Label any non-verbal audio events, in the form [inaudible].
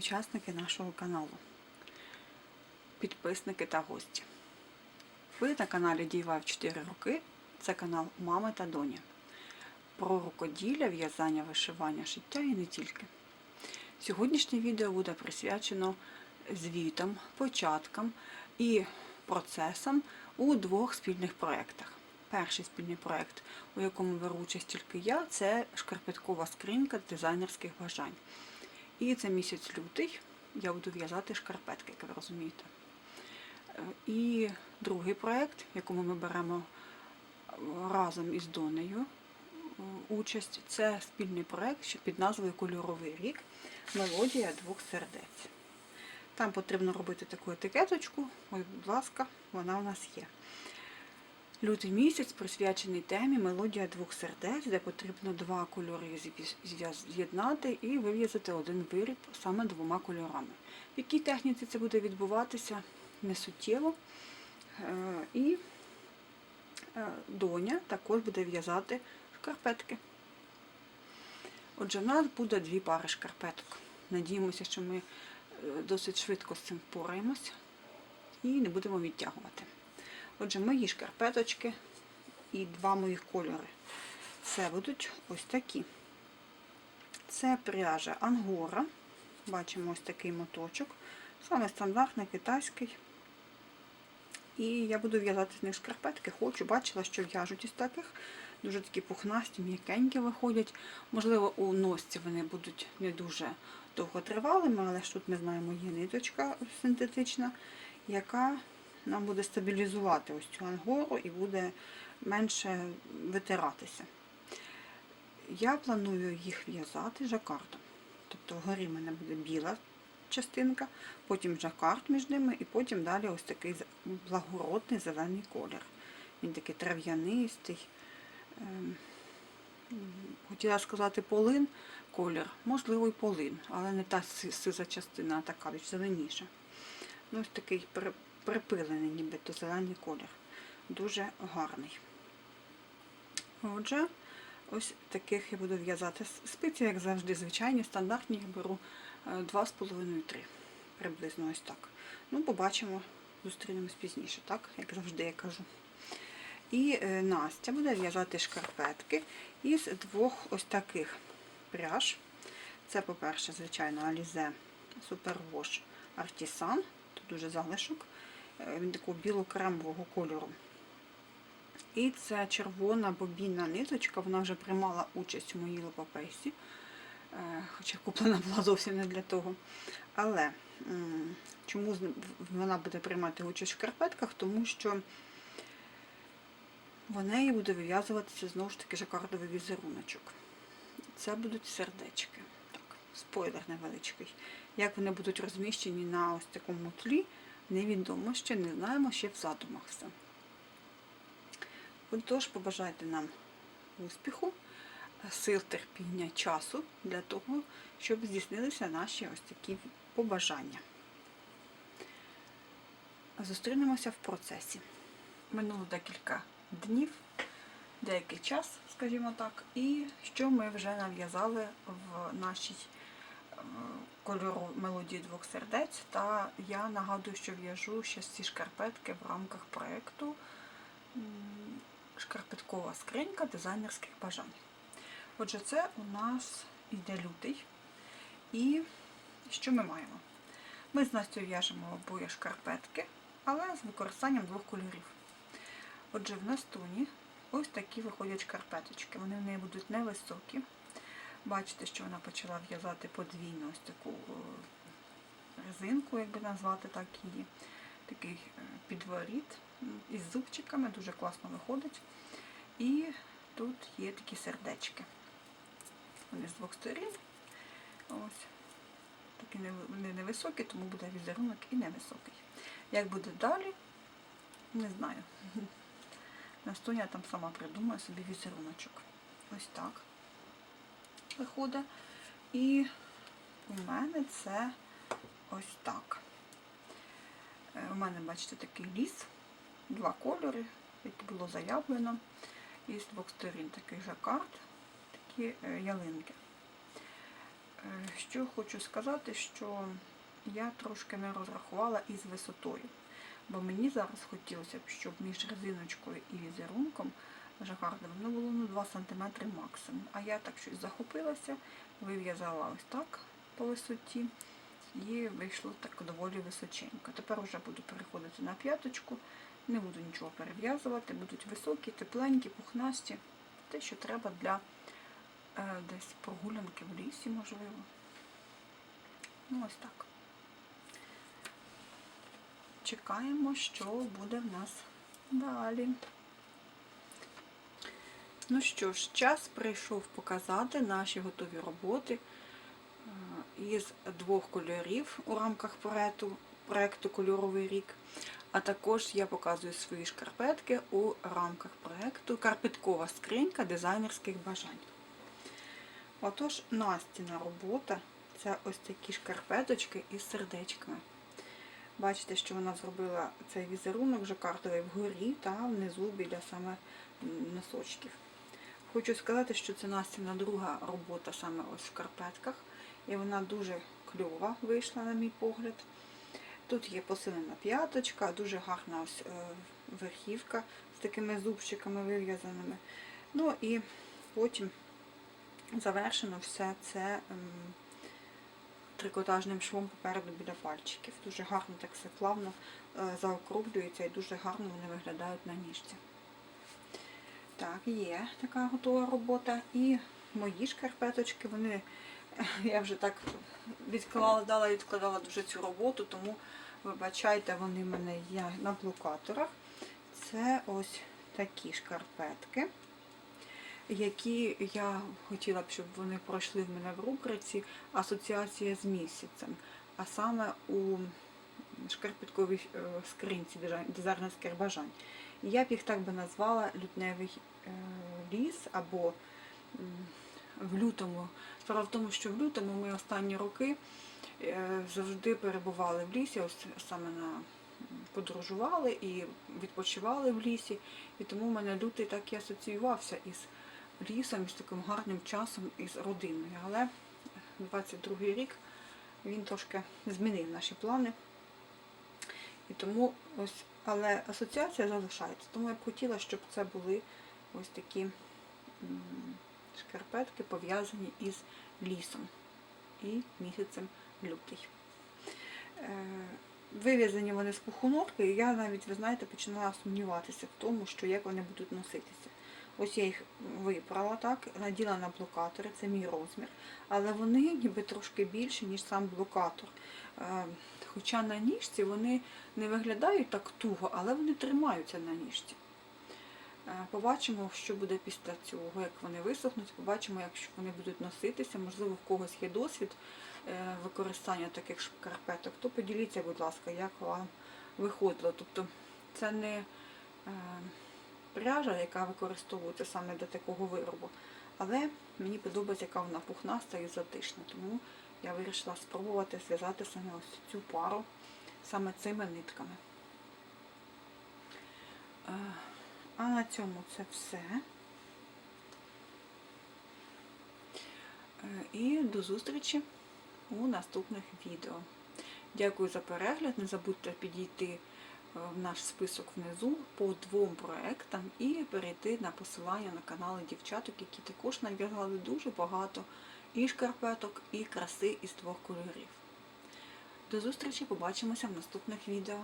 учасники нашого каналу, підписники та гості. Ви на каналі Дійвав 4 роки. Це канал Мами та Доні. Про рукоділля, в'язання, вишивання, шиття і не тільки. Сьогоднішнє відео буде присвячено звітам, початкам і процесам у двох спільних проєктах. Перший спільний проєкт, у якому беру участь тільки я, це шкарпеткова скринька дизайнерських бажань. І це місяць лютий, я буду в'язати шкарпетки, як ви розумієте. Е, І другий проєкт, якому ми беремо разом із Донею е, участь, це спільний проєкт під назвою Кольоровий рік Мелодія двох сердець. Там потрібно робити таку етикеточку. Ось, будь ласка, вона у нас є. Лютий місяць присвячений темі Мелодія двох сердець, де потрібно два кольори з'єднати і вив'язати один виріб саме двома кольорами. В якій техніці це буде відбуватися не суттєво. Е, І е, доня також буде в'язати шкарпетки. Отже, в нас буде дві пари шкарпеток. Надіємося, що ми е, досить швидко з цим впораємося і не будемо відтягувати. Отже, мої шкарпеточки і два моїх кольори. Це будуть ось такі. Це пряжа Ангора. Бачимо ось такий моточок. Саме стандартний китайський. І я буду в'язати з них шкарпетки. Хочу, бачила, що в'яжуть із таких. Дуже такі пухнасті, м'якенькі виходять. Можливо, у носці вони будуть не дуже довготривалими, але ж тут ми знаємо, є ниточка синтетична, яка нам буде стабілізувати ось цю ангору і буде менше витиратися. Я планую їх в'язати жакардом. Тобто вгорі в мене буде біла частинка, потім жакард між ними, і потім далі ось такий благородний зелений колір. Він такий трав'янистий. Ем, Хотіла сказати полин колір, можливо, і полин, але не та сиза частина, а така більш зеленіша. Ну, ось такий припилений, нібито зелений колір. Дуже гарний. Отже, ось таких я буду в'язати спиці, як завжди, звичайні, стандартні я беру 2,5-3. Приблизно ось так. Ну, побачимо, зустрінемось пізніше, так, як завжди я кажу. І е, Настя буде в'язати шкарпетки із двох ось таких пряж. Це, по-перше, звичайно, Alize Superwash Artisan. Дуже залишок. Е, Він такого біло-кремового кольору. І це червона бобінна ниточка, вона вже приймала участь у моїй лопапейсі, е, хоча куплена була зовсім не для того. Але чому вона буде приймати участь в шкарпетках? Тому що в неї буде вив'язуватися знову ж таки жакардовий візеруночок. Це будуть сердечки. Так, спойлер невеличкий. Як вони будуть розміщені на ось такому тлі, невідомо ще, не знаємо ще в задумах все. Отож, побажайте нам успіху, сил терпіння, часу для того, щоб здійснилися наші ось такі побажання. Зустрінемося в процесі. Минуло декілька днів, деякий час, скажімо так, і що ми вже нав'язали в нашій кольору мелодії двох сердець. Та я нагадую, що в'яжу ще ці шкарпетки в рамках проєкту шкарпеткова скринька дизайнерських бажань. Отже, це у нас іде лютий. І що ми маємо? Ми з Настю в'яжемо обоє шкарпетки, але з використанням двох кольорів. Отже, в Настуні ось такі виходять шкарпеточки. Вони в неї будуть невисокі. Бачите, що вона почала в'язати подвійну ось таку е, резинку, як би назвати так її. Такий е, підворіт із зубчиками, дуже класно виходить. І тут є такі сердечки. Вони з двох сторін. Ось. Такі невисокі, тому буде візерунок і невисокий. Як буде далі, не знаю. [laughs] Настуня там сама придумає собі візеруночок. Ось так виходить. І у мене це ось так. Е, У мене, бачите, такий ліс, два кольори, як було заявлено. І з двох сторін такий жакард, такі е, ялинки. Е, Що хочу сказати, що я трошки не розрахувала із висотою. Бо мені зараз хотілося б, щоб між резиночкою і візерунком жакардовим ну, було ну, 2 см максимум. А я так щось захопилася, вив'язала ось так по висоті і вийшло так доволі височенько. Тепер вже буду переходити на п'яточку, не буду нічого перев'язувати, будуть високі, тепленькі, пухнасті. Те, що треба для е, десь прогулянки в лісі, можливо. Ну, ось так. Чекаємо, що буде в нас далі. Ну що ж, час прийшов показати наші готові роботи е, із двох кольорів у рамках проекту, проекту Кольоровий рік. А також я показую свої шкарпетки у рамках проекту Карпеткова скринька дизайнерських бажань. Отож, Настіна робота це ось такі шкарпеточки із сердечками. Бачите, що вона зробила цей візерунок жакартовий вгорі та внизу біля саме носочків. Хочу сказати, що це Настіна друга робота саме ось в шкарпетках. І вона дуже кльова вийшла, на мій погляд. Тут є посилена п'яточка, дуже гарна ось е, верхівка з такими зубчиками вив'язаними. Ну і потім завершено все це ем, трикотажним швом попереду біля пальчиків. Дуже гарно так все плавно е, заокруглюється і дуже гарно вони виглядають на ніжці. Так, є така готова робота. І мої шкарпеточки, вони, [laughs] я вже так відкладала і відкладала дуже цю роботу, тому вибачайте, вони в мене є на блокаторах. Це ось такі шкарпетки, які я хотіла б, щоб вони пройшли в мене в рубриці Асоціація з місяцем. А саме у шкарпетковій е, скринці дизайнерських бажань. Я б їх так би назвала лютневий ліс або в лютому. Справа в тому, що в лютому ми останні роки е, завжди перебували в лісі, ось саме на подорожували і відпочивали в лісі. І тому в мене лютий так і асоціювався із лісом, із таким гарним часом, із родиною. Але 22 рік він трошки змінив наші плани. І тому ось, але асоціація залишається. Тому я б хотіла, щоб це були ось такі шкарпетки пов'язані із лісом і місяцем лютий. Е, Вив'язані вони з пухунотки, і я навіть, ви знаєте, починала сумніватися в тому, що як вони будуть носитися. Ось я їх випрала так, наділа на блокатори, це мій розмір, але вони ніби трошки більші, ніж сам блокатор. Е, Хоча на ніжці вони не виглядають так туго, але вони тримаються на ніжці. Е, Побачимо, що буде після цього, як вони висохнуть, побачимо, як вони будуть носитися. Можливо, в когось є досвід е, використання таких шкарпеток, то поділіться, будь ласка, як вам виходило. Тобто це не е, пряжа, яка використовується саме для такого виробу. Але мені подобається, яка вона пухнаста і затишна. Тому я вирішила спробувати зв'язати саме ось цю пару саме цими нитками. А на цьому це все. Е, І до зустрічі у наступних відео. Дякую за перегляд. Не забудьте підійти е, в наш список внизу по двом проектам і перейти на посилання на канали дівчаток, які також нав'язали дуже багато і шкарпеток, і краси із двох кольорів. До зустрічі, побачимося в наступних відео.